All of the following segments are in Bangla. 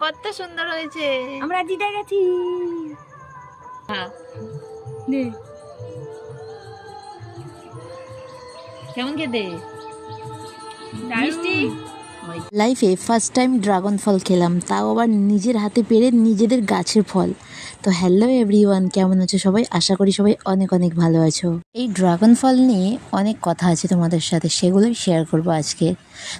কত সুন্দর হয়েছে। আমরা জিতে গেছি। হ্যাঁ। কেমন খেতে? মিষ্টি? লাইফে ফার্স্ট টাইম ড্রাগন ফল খেলাম, তাও আবার নিজের হাতে পেরে নিজেদের গাছের ফল। তো হ্যালো এভরিওয়ান কেমন আছো সবাই? আশা করি সবাই অনেক অনেক ভালো আছো। এই ড্রাগন ফল নিয়ে অনেক কথা আছে তোমাদের সাথে, সেগুলোই শেয়ার করব আজকে।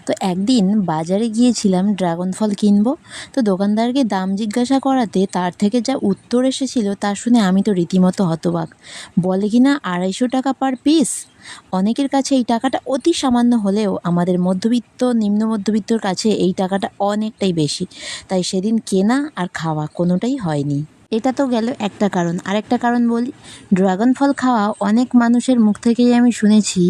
তো একদিন বাজারে গিয়েছিলাম ড্রাগন ফল কিনবো, তো দোকানদারকে দাম জিজ্ঞাসা করাতে তার থেকে যা উত্তর এসেছিল তা শুনে আমি তো রীতিমতো হতবাক। বলে কি না আড়াইশো টাকা পার পিস অনেকের কাছে এই টাকাটা অতি সামান্য হলেও আমাদের মধ্যবিত্ত, নিম্ন মধ্যবিত্তর কাছে এই টাকাটা অনেকটাই বেশি। তাই সেদিন কেনা আর খাওয়া কোনোটাই হয়নি। এটা তো গেল একটা কারণ। আরেকটা কারণ বলি, ড্রাগন ফল খাওয়া অনেক মানুষের মুখ থেকেই আমি শুনেছি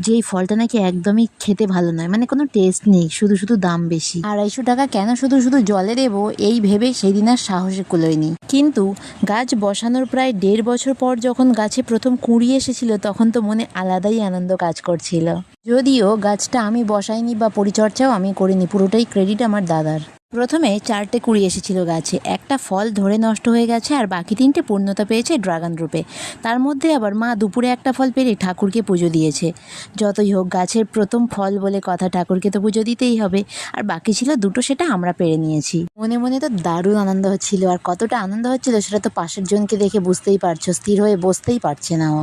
যে এই ফলটা নাকি একদমই খেতে ভালো নয় মানে কোনো টেস্ট নেই, শুধু শুধু দাম বেশি। আড়াইশো টাকা কেন শুধু শুধু জলে দেবো, এই ভেবে সেদিন আর সাহসে কুলোয়নি। কিন্তু গাছ বসানোর প্রায় দেড় বছর পর যখন গাছে প্রথম কুঁড়ি এসেছিল, তখন তো মনে আলাদাই আনন্দ কাজ করছিল। যদিও গাছটা আমি বসাইনি বা পরিচর্যাও আমি করিনি, পুরোটাই ক্রেডিট আমার দাদার। প্রথমে চারটে কুড়ি এসেছিল গাছে। একটা ফল ধরে নষ্ট হয়ে গেছে আর বাকি তিনটে পূর্ণতা পেয়েছে ড্রাগন রূপে। তার মধ্যে আবার মা দুপুরে একটা ফল পেরে ঠাকুরকে পুজো দিয়েছে। যতই হোক গাছের প্রথম ফল বলে কথা ঠাকুরকে তো পুজো দিতেই হবে। আর বাকি ছিল দুটো সেটা আমরা পেরে নিয়েছি। মনে মনে তো দারুণ আনন্দ হচ্ছিল আর কতটা আনন্দ হচ্ছিল সেটা তো পাশের জনকে দেখে বুঝতেই পারছ, স্থির হয়ে বসতেই পারছে না ও।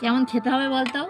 কেমন খেতে হবে বলতো?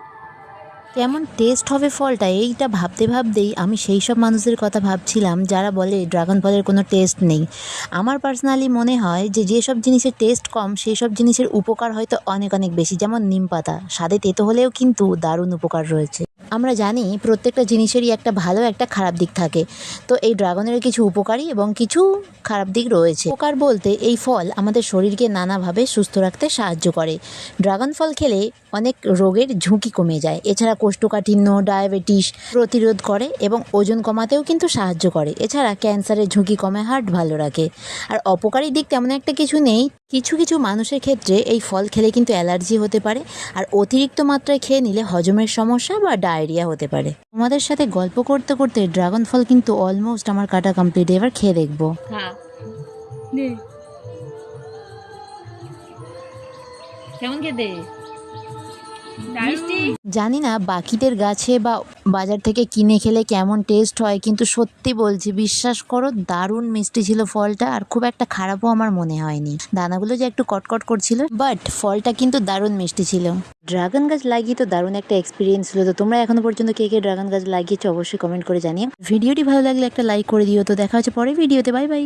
কেমন টেস্ট হবে ফলটা, এইটা ভাবতে ভাবতেই আমি সেই সব মানুষদের কথা ভাবছিলাম, যারা বলে ড্রাগন ফলের কোনো টেস্ট নেই। আমার পার্সোনালি মনে হয় যে যেসব জিনিসের টেস্ট কম সেই সব জিনিসের উপকার হয়তো অনেক অনেক বেশি। যেমন নিম পাতা, স্বাদে তেতো হলেও কিন্তু দারুণ উপকার রয়েছে। আমরা জানি প্রত্যেকটা জিনিসেরই একটা ভালো, একটা খারাপ দিক থাকে। তো এই ড্রাগনের কিছু উপকারী এবং কিছু খারাপ দিক রয়েছে। উপকার বলতে এই ফল আমাদের শরীরকে নানাভাবে সুস্থ রাখতে সাহায্য করে। ড্রাগন ফল খেলে অনেক রোগের ঝুঁকি কমে যায়। এছাড়া কোষ্ঠকাঠিন্য, ডায়াবেটিস প্রতিরোধ করে এবং ওজন কমাতেও কিন্তু সাহায্য করে। এছাড়া ক্যান্সারের ঝুঁকি কমে, হার্ট ভালো রাখে। আর অপকারী দিক তেমন একটা কিছু নেই কিছু কিছু মানুষের ক্ষেত্রে এই ফল খেলে কিন্তু অ্যালার্জি হতে পারে, আর অতিরিক্ত মাত্রায় খেয়ে নিলে হজমের সমস্যা বা ডায়রিয়া হতে পারে। তোমাদের সাথে গল্প করতে করতে ড্রাগন ফল কিন্তু অলমোস্ট আমার কাটা কমপ্লিট এবার খেয়ে দেখব। হ্যাঁ। কেমন খেতে? জানি না বাকিদের গাছে বা বাজার থেকে কিনে খেলে কেমন টেস্ট হয়, কিন্তু সত্যি বলছি, বিশ্বাস করো দারুণ মিষ্টি ছিল ফলটা আর খুব একটা খারাপও আমার মনে হয়নি। দানাগুলো যে একটু কটকট করছিল বাট ফলটা কিন্তু দারুণ মিষ্টি ছিল। ড্রাগন গাছ লাগিয়ে তো দারুণ একটা এক্সপিরিয়েন্স ছিল তো তোমরা এখনও পর্যন্ত কে কে ড্রাগন গাছ লাগিয়েছো অবশ্যই কমেন্ট করে জানিও। ভিডিওটি ভালো লাগলে একটা লাইক করে দিও, তো দেখা হচ্ছে পরে ভিডিওতে বাই বাই